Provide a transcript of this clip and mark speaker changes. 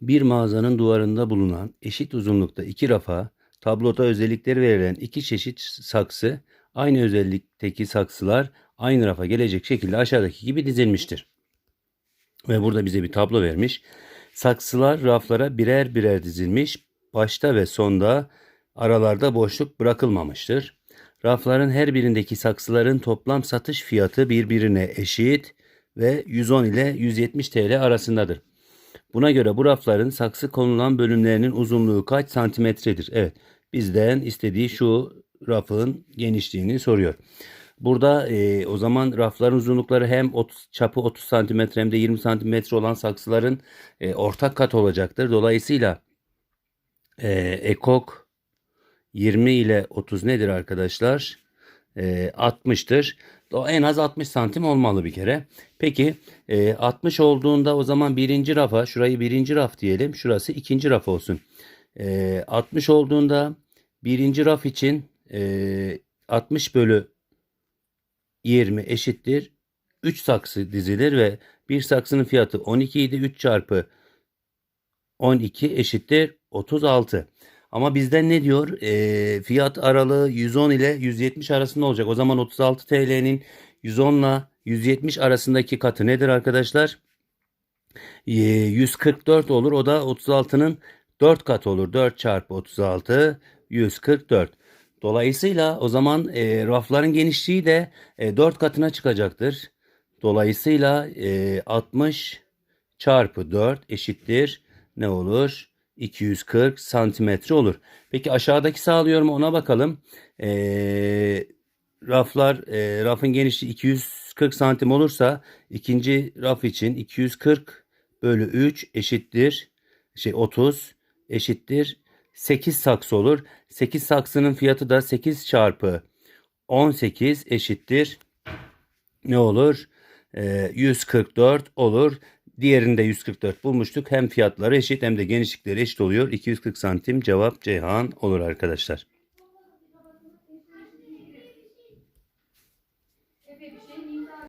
Speaker 1: Bir mağazanın duvarında bulunan eşit uzunlukta iki rafa, tabloda özellikleri verilen iki çeşit saksı, aynı özellikteki saksılar aynı rafa gelecek şekilde aşağıdaki gibi dizilmiştir. Ve burada bize bir tablo vermiş. Saksılar raflara birer birer dizilmiş. Başta ve sonda aralarda boşluk bırakılmamıştır. Rafların her birindeki saksıların toplam satış fiyatı birbirine eşit ve 110 ile 170 TL arasındadır. Buna göre bu rafların saksı konulan bölümlerinin uzunluğu kaç santimetredir? Evet bizden istediği şu rafın genişliğini soruyor. Burada e, o zaman rafların uzunlukları hem 30, çapı 30 santimetre hem de 20 santimetre olan saksıların e, ortak kat olacaktır. Dolayısıyla e, ekok 20 ile 30 nedir arkadaşlar? E, 60'tır. O en az 60 santim olmalı bir kere. Peki e, 60 olduğunda o zaman birinci rafa şurayı birinci raf diyelim. Şurası ikinci raf olsun. E, 60 olduğunda birinci raf için e, 60 bölü 20 eşittir. 3 saksı dizilir ve bir saksının fiyatı 12 idi. 3 çarpı 12 eşittir 36. Ama bizden ne diyor? E, fiyat aralığı 110 ile 170 arasında olacak. O zaman 36 TL'nin 110 ile 170 arasındaki katı nedir arkadaşlar? E, 144 olur. O da 36'nın 4 katı olur. 4 çarpı 36 144. Dolayısıyla o zaman e, rafların genişliği de e, 4 katına çıkacaktır. Dolayısıyla e, 60 çarpı 4 eşittir ne olur? 240 santimetre olur. Peki aşağıdaki sağlıyor mu ona bakalım. E, raflar e, rafın genişliği 240 santim olursa ikinci raf için 240 bölü 3 eşittir şey 30 eşittir 8 saksı olur. 8 saksının fiyatı da 8 çarpı 18 eşittir ne olur? Ee, 144 olur. Diğerinde 144 bulmuştuk. Hem fiyatları eşit hem de genişlikleri eşit oluyor. 240 santim cevap Ceyhan olur arkadaşlar.